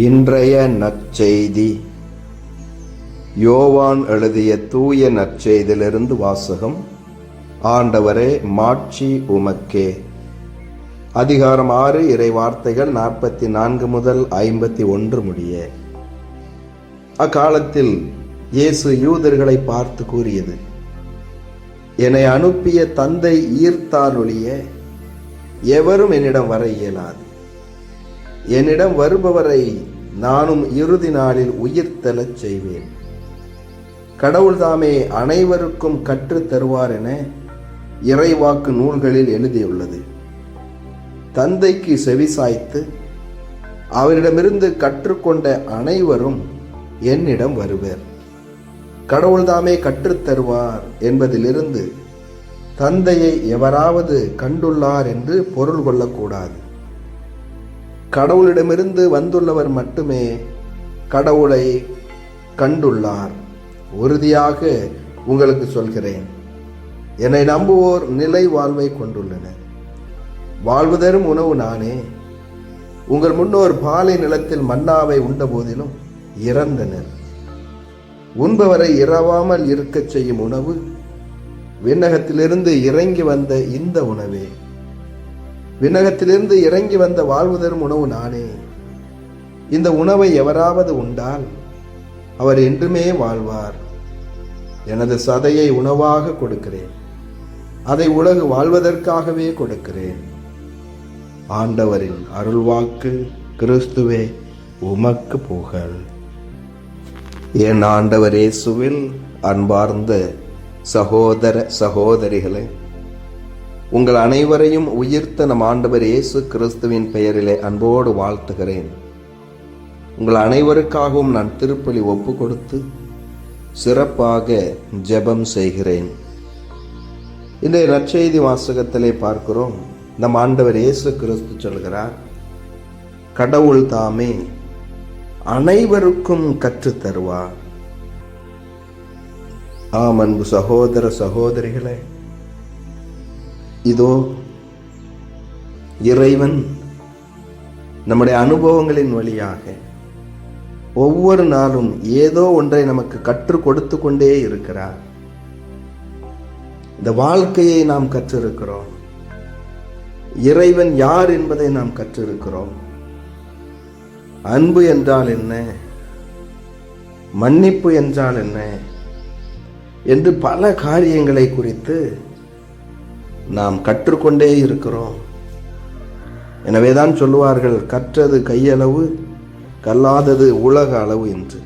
இன்றைய நற்செய்தி. யோவான் எழுதிய தூய நற்செய்தியிலிருந்து வாசகம். ஆண்டவரே மாட்சி உமக்கே. அதிகாரம் ஆறு இறை வார்த்தைகள் நாற்பத்தி நான்கு முதல் ஐம்பத்தி ஒன்று முடிய. அக்காலத்தில் இயேசு யூதர்களை பார்த்து கூறியது என்னை அனுப்பிய தந்தை ஈர்த்தாலொழிய எவரும் என்னிடம் வர இயலாது. என்னிடம் வருபவரை நானும் இறுதி நாளில் உயிர்த்தெழச் செய்வேன். கடவுள் தாமே அனைவருக்கும் கற்றுத் தருவார் என இறைவாக்கு நூல்களில் எழுதியுள்ளது. தந்தைக்கு செவிசாய்த்து அவரிடமிருந்து கற்றுக்கொண்ட அனைவரும் என்னிடம் வருவர். கடவுள் தாமே கற்றுத் தருவார் என்பதிலிருந்து தந்தையை எவராவது கண்டுள்ளார் என்று பொருள் கொள்ளக்கூடாது. கடவுளிடமிருந்து வந்துள்ளவர் மட்டுமே கடவுளை கண்டுள்ளார். உறுதியாக உங்களுக்கு சொல்கிறேன். என்னை நம்புவோர் நிலை வாழ்வை கொண்டுள்ளனர். வாழ்வு தரும் உணவு நானே. உங்கள் முன்னோர் பாலை நிலத்தில் மன்னாவை உண்ட போதிலும் இறந்தனர். உண்பவரை இரவாமல் இருக்கச் செய்யும் உணவு விண்ணகத்திலிருந்து இறங்கி வந்த இந்த உணவே. விண்ணகத்திலிருந்து இறங்கி வந்த வாழ்வு தரும் உணவு நானே. இந்த உணவை எவராவது உண்டால் அவர் என்றுமே வாழ்வார். எனது சதையை உணவாக கொடுக்கிறேன். அதை உலகு வாழ்வதற்காகவே கொடுக்கிறேன். ஆண்டவரின் அருள்வாக்கு கிறிஸ்துவே உமக்கு புகழ். என் ஆண்டவரே சுவில் அன்பார்ந்த சகோதர சகோதரிகளே உங்கள் அனைவரையும் உயிர்த்த நம் ஆண்டவர் இயேசு கிறிஸ்துவின் பெயரிலே அன்போடு வாழ்த்துகிறேன். உங்கள் அனைவருக்காகவும் நான் திருப்பலி ஒப்பு கொடுத்து சிறப்பாக ஜெபம் செய்கிறேன். இன்றைய நற்செய்தி வாசகத்திலே பார்க்கிறோம். நம் ஆண்டவர் இயேசு கிறிஸ்து சொல்கிறார் கடவுள் தாமே அனைவருக்கும் கற்றுத்தருவார். ஆம் அன்பு சகோதர சகோதரிகளே இதோ இறைவன் நம்முடைய அனுபவங்களின் வழியாக ஒவ்வொரு நாளும் ஏதோ ஒன்றை நமக்கு கற்றுக் கொடுத்து கொண்டே இருக்கிறார். இந்த வாழ்க்கையை நாம் கற்றிருக்கிறோம். இறைவன் யார் என்பதை நாம் கற்றிருக்கிறோம். அன்பு என்றால் என்ன? மன்னிப்பு என்றால் என்ன? என்று பல காரியங்களை குறித்து நாம் கற்றுக்கொண்டே இருக்கிறோம். எனவேதான் சொல்லுவார்கள் கற்றது கையளவு கல்லாதது உலக அளவு என்று.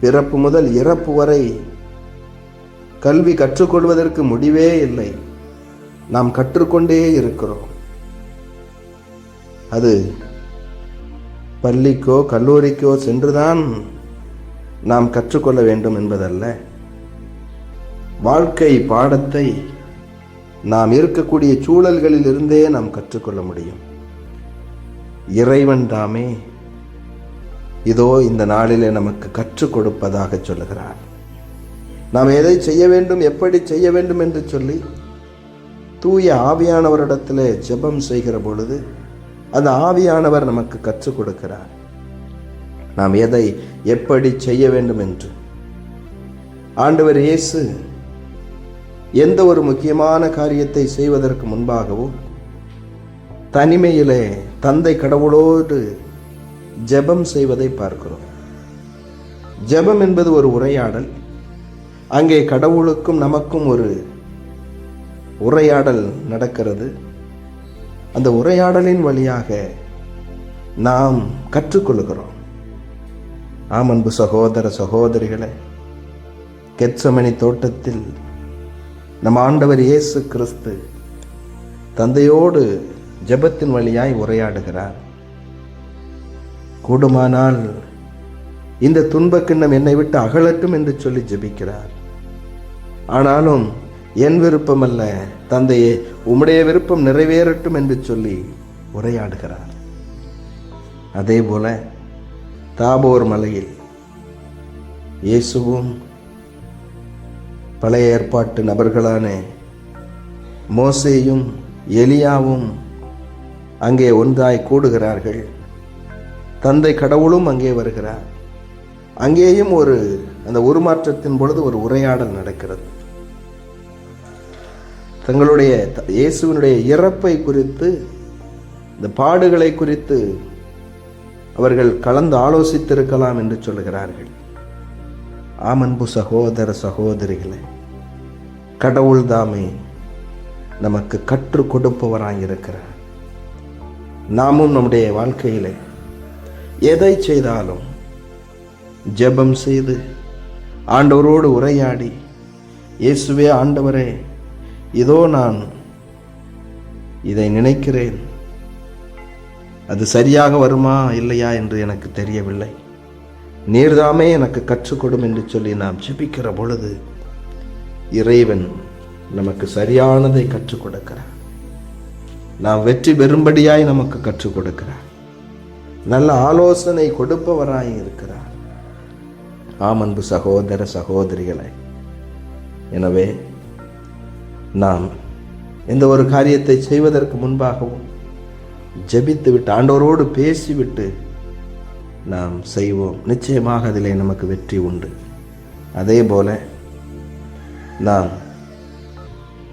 பிறப்பு முதல் இறப்பு வரை கல்வி கற்றுக்கொள்வதற்கு முடிவே இல்லை. நாம் கற்றுக்கொண்டே இருக்கிறோம். அது பள்ளிக்கோ கல்லூரிக்கோ சென்றுதான் நாம் கற்றுக்கொள்ள வேண்டும் என்பதல்ல. வாழ்க்கை பாடத்தை நாம் இருக்கக்கூடிய சூழல்களில் இருந்தே நாம் கற்றுக்கொள்ள முடியும். இறைவன் தாமே இதோ இந்த நாளிலே நமக்கு கற்றுக் கொடுப்பதாக சொல்லுகிறார் நாம் எதை செய்ய வேண்டும் எப்படி செய்ய வேண்டும் என்று சொல்லி தூய ஆவியானவரிடத்தில் ஜெபம் செய்கிற பொழுது அந்த ஆவியானவர் நமக்கு கற்றுக் கொடுக்கிறார். நாம் எதை எப்படி செய்ய வேண்டும் என்று. ஆண்டவர் இயேசு எந்த ஒரு முக்கியமான காரியத்தை செய்வதற்கு முன்பாகவோ தனிமையிலே தந்தை கடவுளோடு ஜெபம் செய்வதை பார்க்கிறோம். ஜெபம் என்பது ஒரு உரையாடல். அங்கே கடவுளுக்கும் நமக்கும் ஒரு உரையாடல் நடக்கிறது. அந்த உரையாடலின் வழியாக நாம் கற்றுக்கொள்கிறோம். ஆம் அன்பு சகோதர சகோதரிகளை கெச்சமணி தோட்டத்தில் நம் ஆண்டவர் இயேசு கிறிஸ்து தந்தையோடு ஜெபத்தின் வழியாய் உரையாடுகிறார். கூடுமானால் இந்த துன்பக்கிண்ணம் என்னை விட்டு அகலட்டும் என்று சொல்லி ஜெபிக்கிறார். ஆனாலும் என் விருப்பம் அல்ல தந்தையே உம்முடைய விருப்பம் நிறைவேறட்டும் என்று சொல்லி உரையாடுகிறார். அதே போல தாபோர் மலையில் இயேசுவும் பழைய ஏற்பாட்டு நபர்களான மோசேயும் எலியாவும் அங்கே ஒன்றாய் கூடுகிறார்கள். தந்தை கடவுளும் அங்கே வருகிறார். அங்கேயும் ஒரு அந்த உருமாற்றத்தின் பொழுது ஒரு உரையாடல் நடக்கிறது. தங்களுடைய த- இயேசுவினுடைய இறப்பை குறித்து இந்த பாடுகளை குறித்து அவர்கள் கலந்து ஆலோசித்திருக்கலாம் என்று சொல்கிறார்கள். ஆமன்பு சகோதர சகோதரிகளே கடவுள் தாமே நமக்கு கற்றுக் கொடுப்பவராய் இருக்கிறார் நாமும் நம்முடைய வாழ்க்கையிலே எதை செய்தாலும் ஜெபம் செய்து ஆண்டவரோடு உரையாடி இயேசுவே ஆண்டவரே இதோ நான் இதை நினைக்கிறேன். அது சரியாக வருமா இல்லையா என்று எனக்கு தெரியவில்லை. நீர்தாமே எனக்கு கற்றுக்கொடும் என்று சொல்லி நாம் ஜெபிக்கிற பொழுது இறைவன் நமக்கு சரியானதை கற்றுக் கொடுக்கிறார் நாம் வெற்றி பெறும்படியாய் நமக்கு கற்றுக் கொடுக்கிறார் நல்ல ஆலோசனை கொடுப்பவராய் இருக்கிறார். ஆம் அன்பு சகோதர சகோதரிகளை எனவே நாம் எந்த ஒரு காரியத்தை செய்வதற்கு முன்பாகவும் ஜெபித்து விட்டு ஆண்டவரோடு பேசிவிட்டு நாம் செய்வோம். நிச்சயமாக அதிலே நமக்கு வெற்றி உண்டு. அதே போல நாம்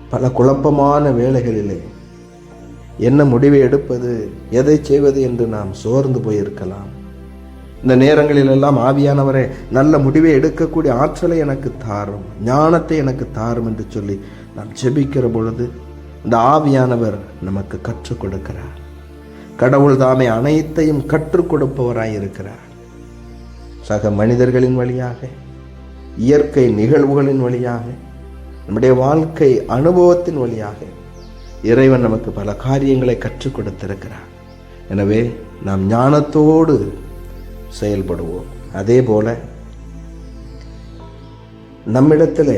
பல குழப்பமான வேலைகளிலே என்ன முடிவை எடுப்பது எதை செய்வது என்று நாம் சோர்ந்து போயிருக்கலாம். இந்த நேரங்களிலெல்லாம் ஆவியானவரே நல்ல முடிவை எடுக்கக்கூடிய ஆற்றலை எனக்கு தாரும் ஞானத்தை எனக்கு தாரும் என்று சொல்லி நாம் ஜெபிக்கிற பொழுது இந்த ஆவியானவர் நமக்கு கற்றுக் கொடுக்கிறார். கடவுள் தாமே அனைத்தையும் கற்றுக் கொடுப்பவராய் இருக்கிறார். சக மனிதர்களின் வழியாக இயற்கை நிகழ்வுகளின் வழியாக நம்முடைய வாழ்க்கை அனுபவத்தின் வழியாக இறைவன் நமக்கு பல காரியங்களை கற்றுக் கொடுத்திருக்கிறார். எனவே நாம் ஞானத்தோடு செயல்படுவோம். அதே போல நம்மிடத்தில்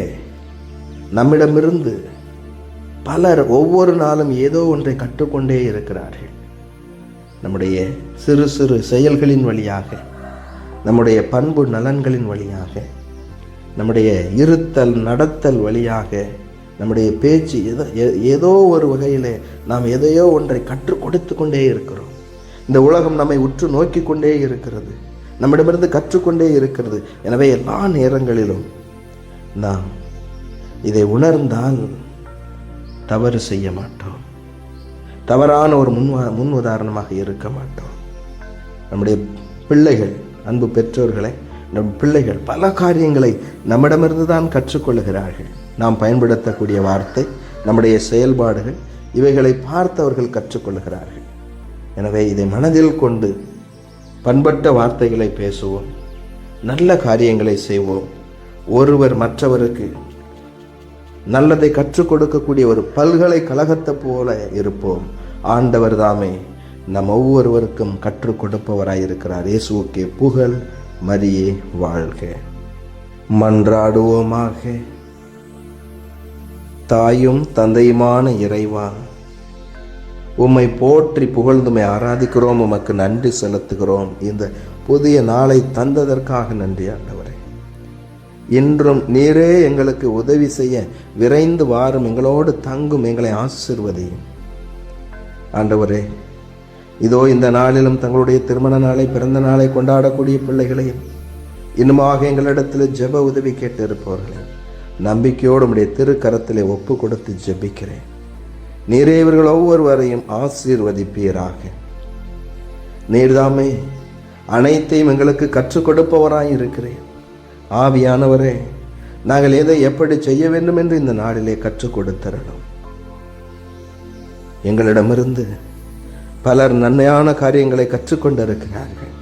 நம்மிடமிருந்து பலர் ஒவ்வொரு நாளும் ஏதோ ஒன்றை கற்றுக்கொண்டே இருக்கிறார்கள். நம்முடைய சிறு சிறு செயல்களின் வழியாக நம்முடைய பண்பு நலன்களின் வழியாக நம்முடைய இருத்தல் நடத்தல் வழியாக நம்முடைய பேச்சு ஏதோ ஏதோ ஒரு வகையில் நாம் எதையோ ஒன்றை கற்றுக் கொடுத்து கொண்டே இருக்கிறோம். இந்த உலகம் நம்மை உற்று நோக்கி கொண்டே இருக்கிறது. நம்மிடமிருந்து கற்றுக்கொண்டே இருக்கிறது. எனவே எல்லா நேரங்களிலும் நாம் இதை உணர்ந்தால் தவறு செய்ய மாட்டோம். தவறான ஒரு முன் முன் உதாரணமாக இருக்க மாட்டோம். நம்முடைய பிள்ளைகள் அன்பு பெற்றோர்களை நம் பிள்ளைகள் பல காரியங்களை நம்மிடமிருந்து தான் கற்றுக்கொள்கிறார்கள். நாம் பயன்படுத்தக்கூடிய வார்த்தை நம்முடைய செயல்பாடுகள் இவைகளை பார்த்தவர்கள் கற்றுக்கொள்கிறார்கள். எனவே இதை மனதில் கொண்டு பண்பட்ட வார்த்தைகளை பேசுவோம் நல்ல காரியங்களை செய்வோம். ஒருவர் மற்றவருக்கு நல்லதை கற்றுக் கொடுக்கக்கூடிய ஒரு பல்கலைக்கழகத்தை போல இருப்போம். ஆண்டவர் தாமே நம் ஒவ்வொருவருக்கும் கற்றுக் கொடுப்பவராய் இருக்கிறார். இயேசுவுக்கே புகழ் மரியே வாழ்க. மன்றாடுவோமாக. தாயும் தந்தையுமான இறைவா உம்மை போற்றி புகழ்ந்துமை ஆராதிக்கிறோம். உமக்கு நன்றி செலுத்துகிறோம். இந்த புதிய நாளை தந்ததற்காக நன்றி ஆண்டவர். இன்றும் நீரே எங்களுக்கு உதவி செய்ய விரைந்து வாரும் எங்களோடு தங்கும் எங்களை ஆசிர்வதையும் ஆண்டவரே இதோ இந்த நாளிலும் தங்களுடைய திருமண நாளை பிறந்த நாளை கொண்டாடக்கூடிய பிள்ளைகளையும் இன்னுமாக எங்களிடத்தில் ஜெப உதவி கேட்டிருப்பவர்களே நம்பிக்கையோடு உடைய திருக்கரத்திலே ஒப்பு கொடுத்து ஜெபிக்கிறேன். நீரே இவர்கள் ஒவ்வொருவரையும் ஆசீர்வதிப்பீராக. நீர்தாமே அனைத்தையும் எங்களுக்கு கற்றுக் கொடுப்பவராய் இருக்கிறேன். ஆவியானவரே நாங்கள் எதை எப்படி செய்ய வேண்டும் என்று இந்த நாளிலே கற்றுக் கொடுத்தரணும். எங்களிடமிருந்து பலர் நன்மையான காரியங்களை கற்றுக்கொண்டிருக்கிறார்கள்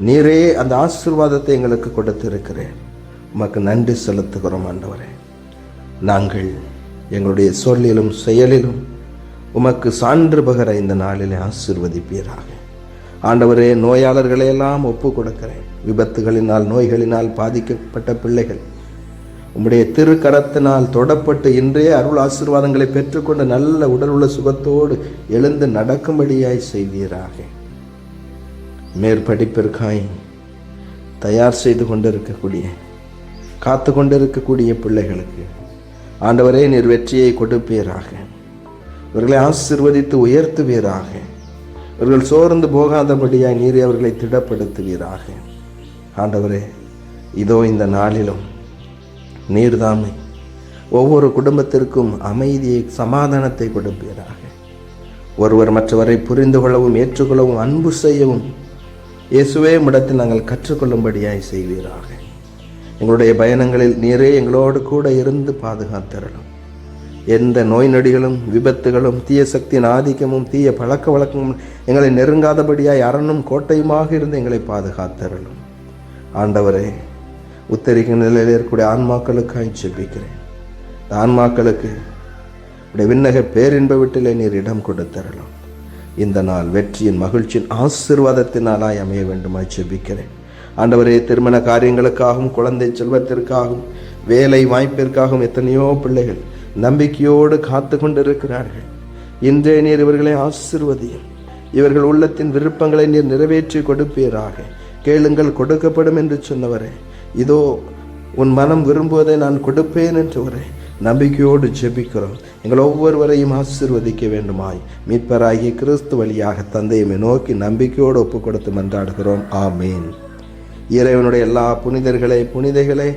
நீரே அந்த ஆசீர்வாதத்தை எங்களுக்கு கொடுத்திருக்கிறேன். உமக்கு நன்றி செலுத்துகிறோம் ஆண்டவரே. நாங்கள் எங்களுடைய சொல்லிலும் செயலிலும் உமக்கு சான்று பகர இந்த நாளிலே ஆசீர்வதிப்பீராக. ஆண்டவரே நோயாளர்களையெல்லாம் ஒப்பு கொடுக்கிறேன் விபத்துகளினால் நோய்களினால் பாதிக்கப்பட்ட பிள்ளைகள். உம்முடைய திருக்கரத்தினால் தொடப்பட்டு இன்றே அருள் ஆசீர்வாதங்களை பெற்றுக்கொண்டு நல்ல உடல் உள்ள சுகத்தோடு எழுந்து நடக்கும்படியாய் செய்வீராக. மேற்படிப்பிற்காய் தயார் செய்து கொண்டிருக்கக்கூடிய காத்து கொண்டிருக்கக்கூடிய பிள்ளைகளுக்கு ஆண்டவரே நீர் வெற்றியை கொடுப்பீராக. இவர்களை ஆசீர்வதித்து உயர்த்துவீராக. இவர்கள் சோர்ந்து போகாதபடியாய் நீர் அவர்களை திடப்படுத்துவீராக. ஆண்டவரே இதோ இந்த நாளிலும் நீர்தாமை. ஒவ்வொரு குடும்பத்திற்கும் அமைதியை சமாதானத்தை கொடுப்பீராக. ஒருவர் மற்றவரை புரிந்து கொள்ளவும் ஏற்றுக்கொள்ளவும் அன்பு செய்யவும் இயேசுவே இடத்தில் நாங்கள் கற்றுக்கொள்ளும்படியாய் செய்வீராக. எங்களுடைய பயணங்களில் நீரே எங்களோடு கூட இருந்து பாதுகாத்திரலாம் எந்த நோய் நொடிகளும் விபத்துகளும் தீய சக்தியின் ஆதிக்கமும் தீய பழக்க வழக்கமும் எங்களை நெருங்காதபடியாய் அரணும் கோட்டையுமாக இருந்து எங்களை பாதுகாத்தரலும் ஆண்டவரே உத்தரிக்கும் நிலையில் இருக்கக்கூடிய ஆன்மாக்களுக்காய் ஜெபிக்கிறேன். ஆன்மாக்களுக்கு உடைய விண்ணக பேரின்ப வீட்டிலே நீர் இடம் கொடுத்தரலாம் இந்த நாள் வெற்றியின் மகிழ்ச்சியின் ஆசிர்வாதத்தினாலாய் அமைய வேண்டுமாய் ஜெபிக்கிறேன். ஆண்டவரே திருமண காரியங்களுக்காகவும் குழந்தை செல்வத்திற்காகவும் வேலை வாய்ப்பிற்காகவும் எத்தனையோ பிள்ளைகள் நம்பிக்கையோடு காத்து கொண்டிருக்கிறார்கள். இன்றைய நீர் இவர்களை ஆசிர்வதியும். இவர்கள் உள்ளத்தின் விருப்பங்களை நீர் நிறைவேற்றி கொடுப்பீராக. கேளுங்கள் கொடுக்கப்படும் என்று சொன்னவரே. இதோ உன் மனம் விரும்புவதை நான் கொடுப்பேன் என்றவரே. நம்பிக்கையோடு ஜெபிக்கிறோம். எங்கள் ஒவ்வொருவரையும் ஆசிர்வதிக்க வேண்டுமாய். மீட்பராகிய கிறிஸ்து வழியாக தந்தையுமே நோக்கி நம்பிக்கையோடு ஒப்பு கொடுத்து மன்றாடுகிறோம். ஆமீன். இறைவனுடைய எல்லா புனிதர்களே புனிதைகளே